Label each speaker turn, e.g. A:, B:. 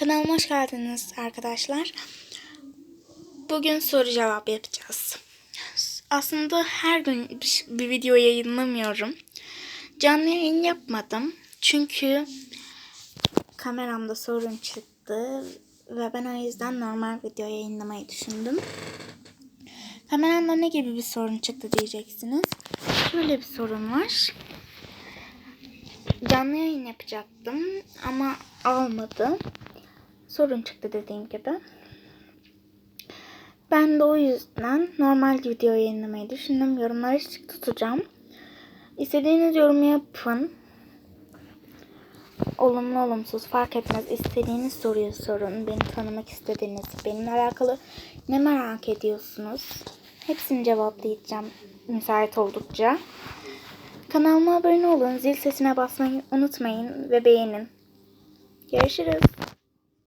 A: Kanalıma hoş geldiniz arkadaşlar. Bugün soru cevap yapacağız. Aslında her gün bir- video yayınlamıyorum. Canlı yayın yapmadım. Çünkü kameramda sorun çıktı. Ve ben o yüzden normal video yayınlamayı düşündüm. Kameramda ne gibi bir sorun çıktı diyeceksiniz. Şöyle bir sorun var. Canlı yayın yapacaktım ama olmadı. Sorun çıktı dediğim gibi. Ben de o yüzden normal video yayınlamayı düşündüm. Yorumları açık tutacağım. İstediğiniz yorumu yapın. Olumlu olumsuz fark etmez. İstediğiniz soruyu sorun. Beni tanımak istediğiniz, benimle alakalı ne merak ediyorsunuz? Hepsini cevaplayacağım müsait oldukça. Kanalıma abone olun, zil sesine basmayı unutmayın ve beğenin. Görüşürüz.